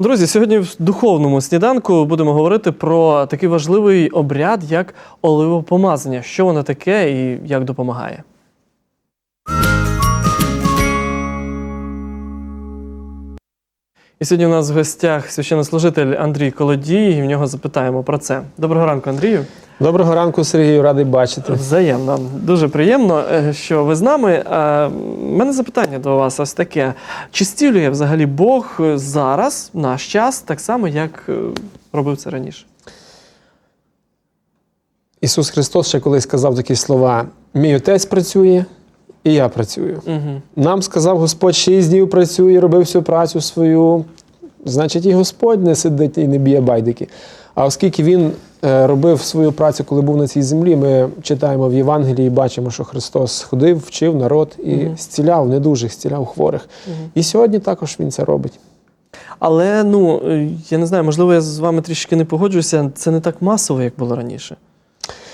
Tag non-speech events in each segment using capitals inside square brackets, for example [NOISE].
Друзі, сьогодні в духовному сніданку будемо говорити про такий важливий обряд, як оливопомазання. Що воно таке і як допомагає. І сьогодні у нас в гостях священнослужитель Андрій Колодій, і в нього запитаємо про це. Доброго ранку, Андрію. Доброго ранку, Сергію, радий бачити. Взаємно. Дуже приємно, е, що ви з нами. У мене запитання до вас ось таке: чи зцілює взагалі Бог зараз, в наш час, так само, як е, робив це раніше? Ісус Христос ще колись сказав такі слова: Мій отець працює, і я працюю. Угу. Нам сказав Господь, шість днів працює, робив всю працю свою. Значить, і Господь не сидить і не б'є байдики. А оскільки він е, робив свою працю, коли був на цій землі, ми читаємо в Євангелії, і бачимо, що Христос ходив, вчив народ і Мгм. зціляв недужих, зціляв хворих. І сьогодні також він це робить. Але ну е, я не знаю, можливо, я з вами трішки не погоджуюся. Це не так масово, як було раніше.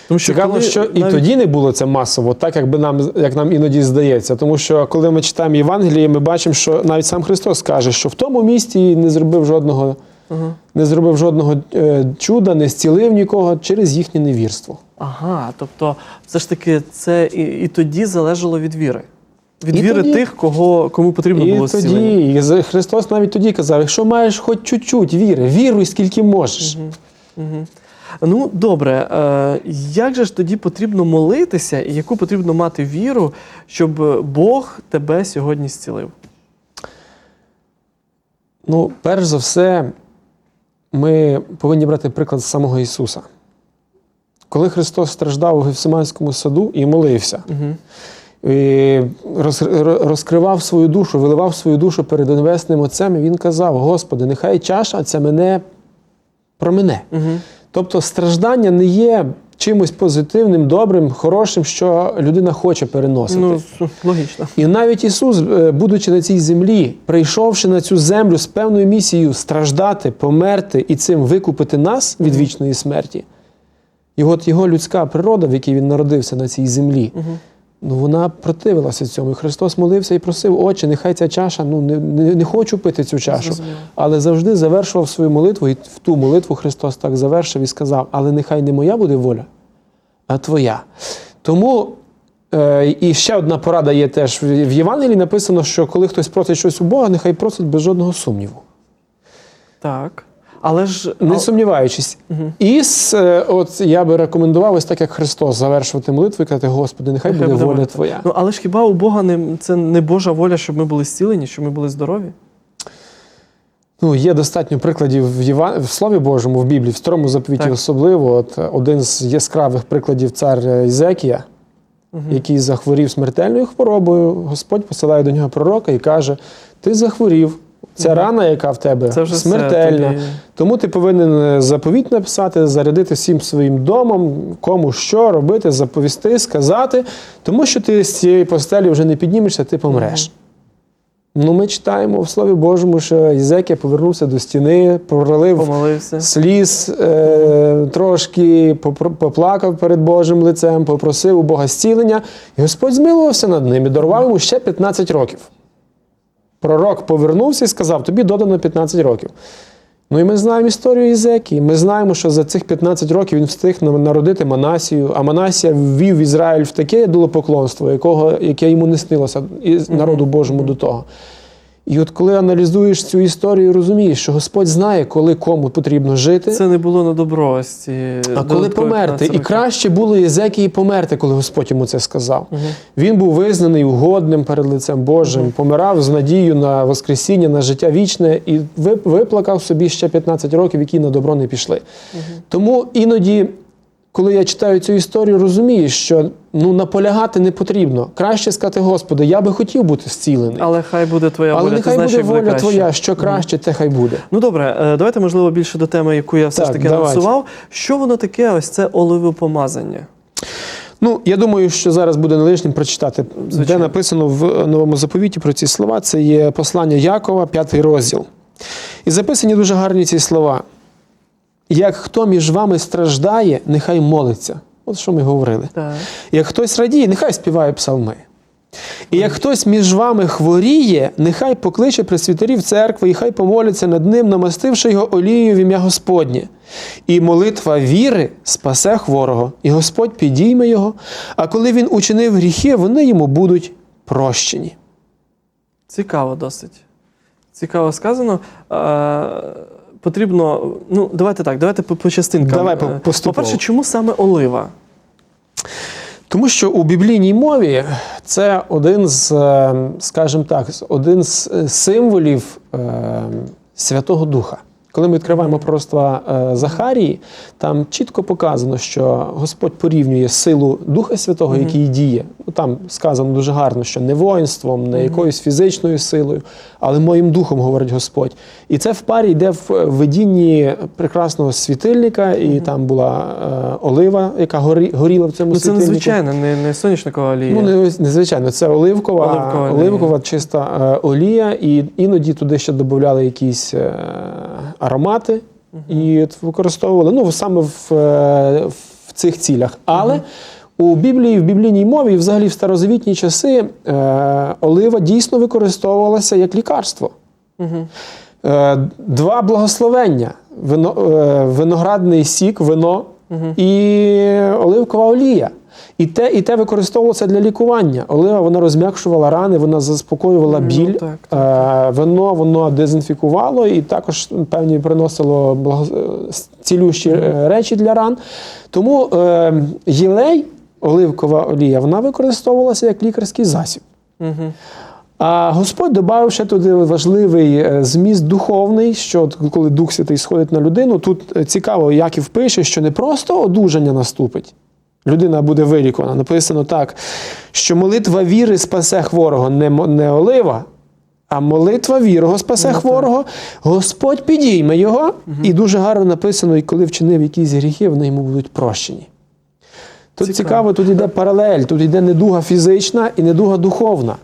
Тому Цікаво, коли що і навіть- тоді не було це масово, так якби нам, як нам іноді здається. Тому що коли ми читаємо Євангеліє, ми бачимо, що навіть сам Христос каже, що в тому місті не зробив жодного, Ага. не зробив жодного е, чуда, не зцілив нікого через їхнє невірство. Ага, тобто, все ж таки, це і, і тоді залежало від віри. Від І віри тоді. тих, кого, кому потрібно було І зцілення. тоді і Христос навіть тоді казав: якщо маєш хоч чуть-чуть віри, віруй скільки можеш. Угу. Ну, добре, е, як же ж тоді потрібно молитися, і яку потрібно мати віру, щоб Бог тебе сьогодні зцілив? Ну, перш за все, ми повинні брати приклад з самого Ісуса. Коли Христос страждав у Гефсиманському саду і молився, Угу. і розкривав свою душу, виливав свою душу перед Небесним Отцем, і він казав: Господи, нехай чаша ця мене промине. Угу. Тобто страждання не є чимось позитивним, добрим, хорошим, що людина хоче переносити. Ну, логічно. І навіть Ісус, е, будучи на цій землі, прийшовши на цю землю з певною місією страждати, померти і цим викупити нас від вічної смерті. І от його людська природа, в якій він народився на цій землі, Угу. Ну вона противилася цьому. І Христос молився і просив, Отче, нехай ця чаша, ну не, не, не хочу пити цю чашу. Зрозуміло. Але завжди завершував свою молитву, і в ту молитву Христос так завершив і сказав: Але нехай не моя буде воля, а твоя. Тому е, і ще одна порада є теж в в Євангелії написано, що коли хтось просить щось у Бога, нехай просить без жодного сумніву, Так. Але ж. не сумніваючись. Мгм. І е, от я би рекомендував ось так, як Христос, завершувати молитву і казати, Господи, нехай, Нехай буде воля Твоя. Ну, але ж хіба у Бога не, це не Божа воля, щоб ми були зцілені, щоб ми були здорові? Ну, є достатньо прикладів в, Єва... в Слові Божому, в Біблії, в старому заповіті Так. особливо. От е, один з яскравих прикладів цар е, Ізекія, Угу. який захворів смертельною хворобою. Господь посилає до нього пророка і каже: Ти захворів. Ця рана, яка в тебе, Це вже смертельна. Тобі... Тому ти повинен е, заповіт написати, зарядити всім своїм домом, кому що робити, заповісти, сказати, тому що ти з цієї постелі вже не піднімешся, ти помреш. Ну, ми читаємо в Слові Божому, що Єзекія повернувся до стіни, пролив Помолився. сліз, е, трошки поплакав перед Божим лицем, попросив у Бога зцілення, і Господь змилувався над ним і дарував йому ще 15 років. Пророк повернувся і сказав: тобі додано 15 років. Ну і ми знаємо історію Ізекії. Ми знаємо, що за цих 15 років він встиг народити Манасію, а Манасія ввів Ізраїль в таке долопоклонство, якого, яке йому не снилося народу Божому до того. І от коли аналізуєш цю історію, розумієш, що Господь знає, коли кому потрібно жити, Це не було на добро. ось ці а коли померти. І краще було Єзекії померти, коли Господь йому це сказав. Мгм. Він був визнаний угодним перед лицем Божим, помирав з надією на Воскресіння, на життя вічне і ви- виплакав собі ще 15 років, які на добро не пішли. Тому іноді, коли я читаю цю історію, розумію, що ну, наполягати не потрібно. Краще сказати, Господи, я би хотів бути зцілений. Але хай буде твоя Але воля. ти нехай буде воля краще. твоя, що краще, те хай буде. Ну добре, е, давайте, можливо, більше до теми, яку я все ж таки давайте. анонсував. Що воно таке, ось це оливопомазання? Ну, я думаю, що зараз буде лишнім прочитати, де написано в новому заповіті про ці слова. Це є послання Якова, п'ятий розділ. І записані дуже гарні ці слова. Як хто між вами страждає, нехай молиться. От що ми говорили. Так. Як хтось радіє, нехай співає псалми. І як хтось між вами хворіє, нехай покличе пресвітерів церкви, і хай помоляться над ним, намастивши його олією в ім'я Господнє. І молитва віри спасе хворого, і Господь підійме його, а коли він учинив гріхи, вони йому будуть прощені. Цікаво досить. Цікаво сказано. Е, потрібно. Ну, давайте так, давайте по, по частинкам. Давай по- Е, поступово. По-перше, чому саме олива? Тому що у біблійній мові це один з, е, скажімо так, один з е, символів Святого Духа. Коли ми відкриваємо пророцтва е, Захарії, там чітко показано, що Господь порівнює силу Духа Святого, який діє. Ну, там сказано дуже гарно, що не воїнством, не якоюсь фізичною силою, але моїм духом, говорить Господь. І це в парі йде в видінні прекрасного світильника, і там була е, олива, яка горі, горіла в цьому Ну, це незвичайно, не, не соняшникова олія. Ну, не, незвичайно, це оливкова, Оливкова оливкова, чиста е, олія, і іноді туди ще додавали якісь е, аромати і використовували ну, саме в, е, в цих цілях. Але у Біблії, в біблійній мові, і взагалі в старозавітні часи, е, олива дійсно використовувалася як лікарство. Угу. Е, Два благословення: вино, е, виноградний сік, вино і оливкова олія. І те, і те використовувалося для лікування. Олива вона розм'якшувала рани, вона заспокоювала Ну, біль. так, Е, Вино воно дезінфікувало і також певні приносило благо... е, цілющі е, речі для ран. Тому е, єлей, оливкова олія, вона використовувалася як лікарський засіб. Угу. А Господь додав ще туди важливий зміст духовний, що коли Дух Святий сходить на людину, тут цікаво, Яків пише, що не просто одужання наступить. Людина буде вилікувана. Написано так, що молитва віри спасе хворого, не, не олива, а молитва вірого спасе Ну, так. хворого. Господь підійме його. І дуже гарно написано, і коли вчинив якісь гріхи, вони йому будуть прощені. Тут Цікаво. цікаво, тут йде паралель, тут йде недуга фізична і недуга духовна.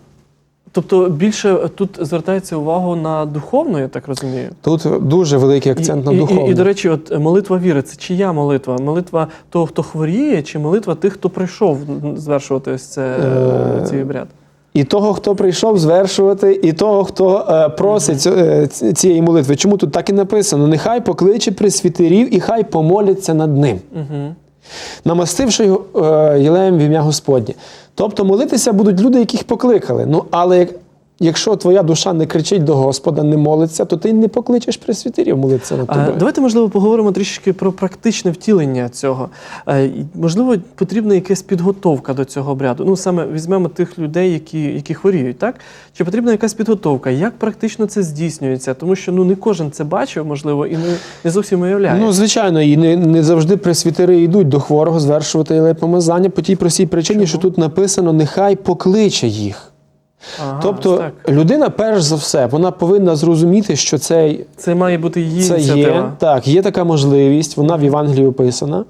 Тобто більше тут звертається увагу на духовну, я так розумію. Тут дуже великий акцент на і, духовну. І, і, до речі, от молитва віри це чия молитва? Молитва того, хто хворіє, чи молитва тих, хто прийшов звершувати ось це, Е, цей обряд? І того, хто прийшов звершувати, і того, хто е, просить е, цієї молитви. Чому тут так і написано? Нехай покличе присвітерів і хай помоляться над ним, Угу. Намастивши його е, єлеєм в ім'я Господнє. Тобто молитися будуть люди, яких покликали. Ну, але якщо твоя душа не кричить до Господа, не молиться, то ти не покличеш присвітерів молитися над А, тобою. давайте, можливо, поговоримо трішки про практичне втілення цього. Е, Можливо, потрібна якась підготовка до цього обряду. Ну, саме візьмемо тих людей, які, які хворіють, так? Чи потрібна якась підготовка? Як практично це здійснюється? Тому що ну, не кожен це бачив, можливо, і не, не зовсім уявляє. Ну, звичайно, і не, не завжди пресвітери йдуть до хворого звершувати помазання по тій простій причині, Чому? що тут написано нехай покличе їх. Ага, тобто так. людина, перш за все, вона повинна зрозуміти, що цей, це має бути її це ініціатива. є. Так, є така можливість, вона в Євангелії описана.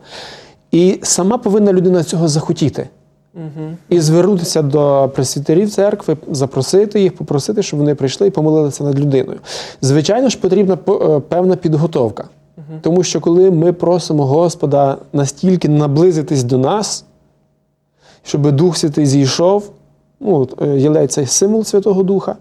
І сама повинна людина цього захотіти. Угу. І звернутися до пресвітерів церкви, запросити їх, попросити, щоб вони прийшли і помолилися над людиною. Звичайно ж, потрібна е, певна підготовка. Тому що коли ми просимо Господа настільки наблизитись до нас, щоб Дух Святий зійшов, ну, єлей це символ Святого Духа,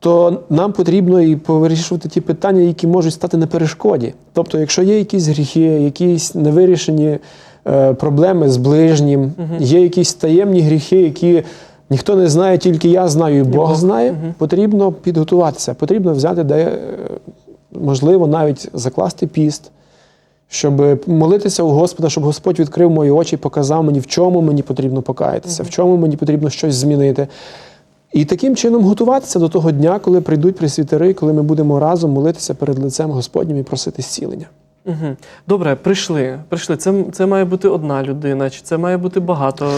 то нам потрібно і повирішувати ті питання, які можуть стати на перешкоді. Тобто, якщо є якісь гріхи, якісь невирішені е, проблеми з ближнім, є якісь таємні гріхи, які ніхто не знає, тільки я знаю і Бог знає, потрібно підготуватися, потрібно взяти, де, е, можливо, навіть закласти піст. Щоб молитися у Господа, щоб Господь відкрив мої очі і показав мені, в чому мені потрібно покаятися, в чому мені потрібно щось змінити. І таким чином готуватися до того дня, коли прийдуть присвітери, коли ми будемо разом молитися перед лицем Господнім і просити зцілення. Угу. Добре, прийшли. Прийшли. Це, це має бути одна людина, чи це має бути багато.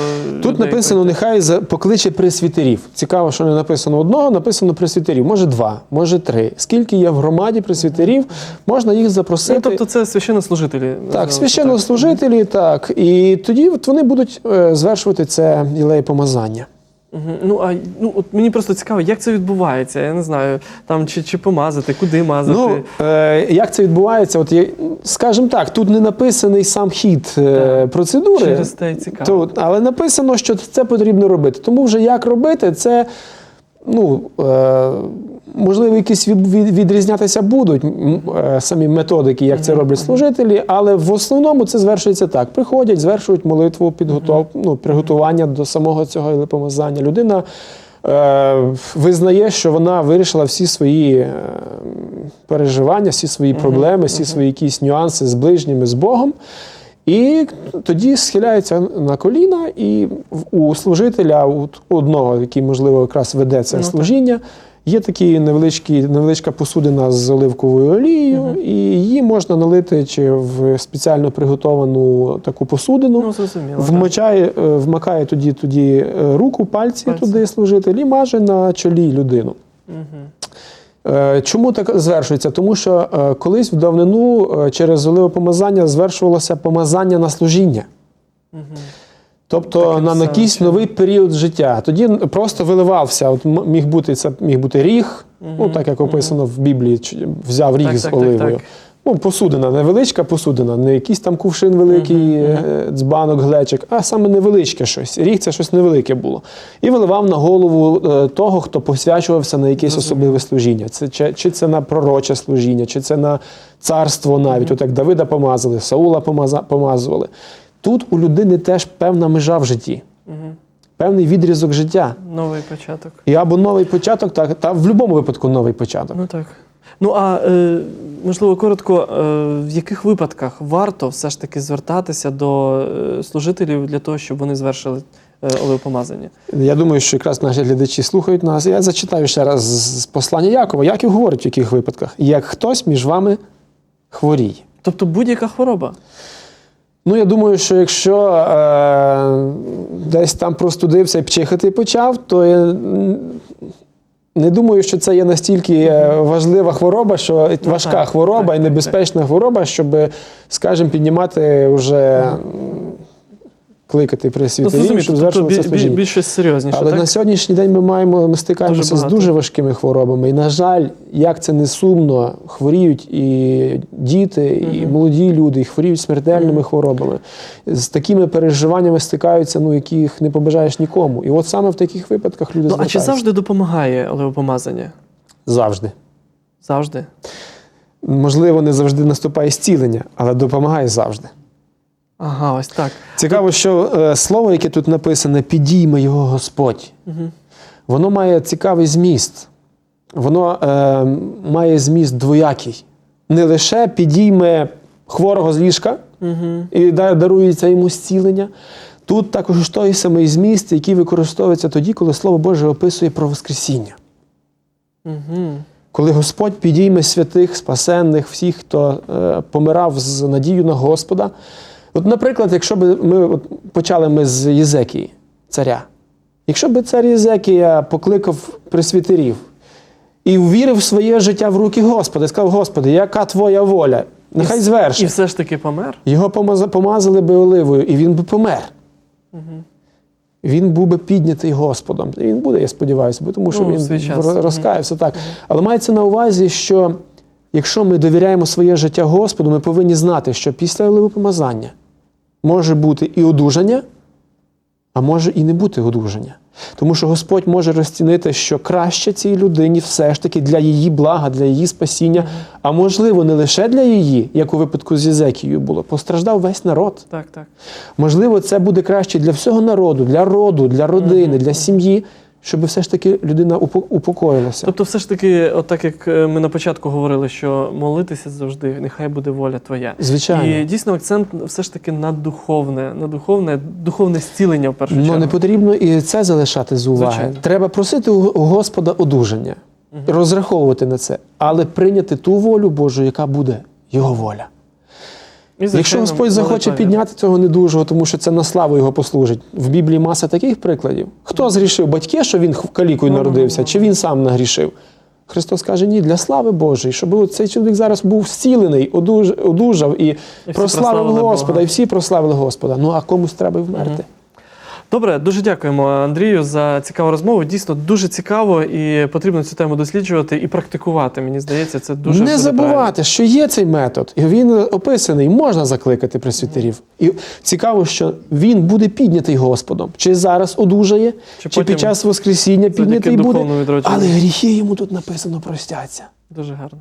Тут людей написано, прийти? нехай за- покличе присвітерів. Цікаво, що не написано одного, написано присвітерів. Може два, може три. Скільки є в громаді присвітерів, можна їх запросити. Ну, тобто це священнослужителі. Так, священнослужителі, так. І тоді от вони будуть е, звершувати це ілеє помазання. Ну, а ну, от мені просто цікаво, як це відбувається. Я не знаю, там чи, чи помазати, куди мазати. Ну, е, як це відбувається? От є, скажімо так, тут не написаний сам хід е, процедури. Через те цікаво. Тут, але написано, що це потрібно робити. Тому вже як робити, це ну, е, можливо, якісь від, від- відрізнятися будуть е, самі методики, як це роблять служителі, але в основному це звершується так: приходять, звершують молитву, підготов, ну, приготування до самого цього помазання. Людина. Е, визнає, що вона вирішила всі свої е, переживання, всі свої проблеми, всі свої якісь нюанси з ближніми, з Богом. І тоді схиляється на коліна, і у служителя, у одного, який, можливо, якраз веде це Ну, так. Є такі невеличкі, невеличка посудина з оливковою олією, і її можна налити чи в спеціально приготовану таку посудину. Ну, зрозуміло. Вмочає, е, вмакає тоді, тоді е, руку, пальці, Пальці. туди служитель і маже на чолі людину. Е, Чому так звершується? Тому що колись в давнину через оливопомазання звершувалося помазання на служіння. Мгм. Тобто на, на якийсь новий період життя. Тоді просто виливався. От міг бути це міг бути ріг, ну так як описано в Біблії, взяв ріг Так, з так, так, оливою. так. Ну, посудина, невеличка посудина, не якийсь там кувшин великий, Мгм, е, дзбанок, глечик, а саме невеличке щось. Ріг це щось невелике було. І виливав на голову е, того, хто посвячувався на якесь особливе служіння. Це чи, чи це на пророче служіння, чи це на царство навіть. От як Давида помазали, Саула помаза- помазували. Тут у людини теж певна межа в житті, Мгм. певний відрізок життя. Новий початок. І або новий початок, так, та в будь-якому випадку новий початок. Ну так. Ну а е, можливо, коротко, е, в яких випадках варто все ж таки звертатися до е, служителів для того, щоб вони звершили е, олеопомазання? Я думаю, що якраз наші глядачі слухають нас. Я зачитаю ще раз з послання Якова. Яків говорить в яких випадках? Як хтось між вами хворіє. Тобто будь-яка хвороба. Ну, я думаю, що якщо е, десь там простудився і пчихати почав, то я не думаю, що це є настільки е, важлива хвороба, що важка хвороба і небезпечна хвороба, щоб, скажімо, піднімати вже м, кликати зрозуміло, щоб бі- служіння. більш серйозніше, Але так? на сьогоднішній день ми маємо ми стикаємося Дуже з дуже важкими хворобами. І, на жаль, як це не сумно, хворіють і діти, і молоді люди, і хворіють смертельними хворобами. З такими переживаннями стикаються, ну яких не побажаєш нікому. І от саме в таких випадках люди Ну, а чи завжди допомагає олеопомазання? завжди. Завжди. Можливо, не завжди наступає зцілення, але допомагає завжди. Ага, ось так. Цікаво, що е, слово, яке тут написане, підійме його Господь. Угу. Воно має цікавий зміст. Воно е, має зміст двоякий. Не лише підійме хворого з ліжка Угу. і да- дарується йому зцілення. Тут також той самий зміст, який використовується тоді, коли Слово Боже описує про Воскресіння. Угу. Коли Господь підійме святих, спасенних, всіх, хто е, помирав з надією на Господа. От, наприклад, якщо б ми от, почали ми з Єзекії, царя. Якщо б цар Єзекія покликав присвітерів і ввірив в своє життя в руки Господа, і сказав: Господи, яка твоя воля? Нехай І звершить. все ж таки помер? Його помазали би оливою, і він би помер. Угу. Він був би піднятий Господом. І він буде, я сподіваюся, бо тому що Ну, він розкаявся так. Але мається на увазі, що якщо ми довіряємо своє життя Господу, ми повинні знати, що після оливопомазання може бути і одужання, а може і не бути одужання. Тому що Господь може розцінити, що краще цій людині все ж таки для її блага, для її спасіння, а можливо, не лише для її, як у випадку з Єзекією було, постраждав весь народ. Так, так. Можливо, це буде краще для всього народу, для роду, для родини, для сім'ї, щоб все ж таки людина упо- упокоїлася. Тобто, все ж таки, от так як е, ми на початку говорили, що молитися завжди, нехай буде воля твоя. Звичайно. І дійсно акцент все ж таки на духовне, на духовне, духовне зцілення в першу Ну не потрібно і це залишати з уваги. Звичайно. Треба просити у Господа одужання, розраховувати на це, але прийняти ту волю Божу, яка буде його воля. Якщо Господь захоче підняти цього недужого, тому що це на славу його послужить. В Біблії маса таких прикладів. Хто згрішив батьки, що він калікою народився, чи він сам нагрішив? Христос каже, ні, для слави Божої, щоб цей чоловік зараз був зцілений, одуж- одужав і, і прославив Господа, Бога. і всі прославили Господа. Ну а комусь треба й вмерти. Добре, дуже дякуємо Андрію за цікаву розмову. Дійсно, дуже цікаво і потрібно цю тему досліджувати і практикувати. Мені здається, це дуже не забувати, правильно. що є цей метод, і він описаний, можна закликати пресвітерів. І цікаво, що він буде піднятий Господом. Чи зараз одужає, Чи чи, під час Воскресіння піднятий буде. Але гріхи йому тут написано простяться. Дуже гарно.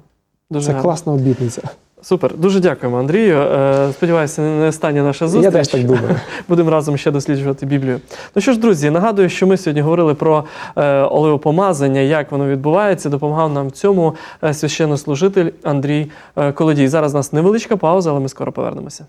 Дуже Це гарно. класна обітниця. Супер, дуже дякуємо, Андрію. Е, Сподіваюся, не остання наша зустріч. Я теж так думаю. [LAUGHS] Будемо разом ще досліджувати Біблію. Ну що ж, друзі, нагадую, що ми сьогодні говорили про е, оливопомазання, як воно відбувається. Допомагав нам цьому е, священнослужитель Андрій Колодій. Зараз у нас невеличка пауза, але ми скоро повернемося.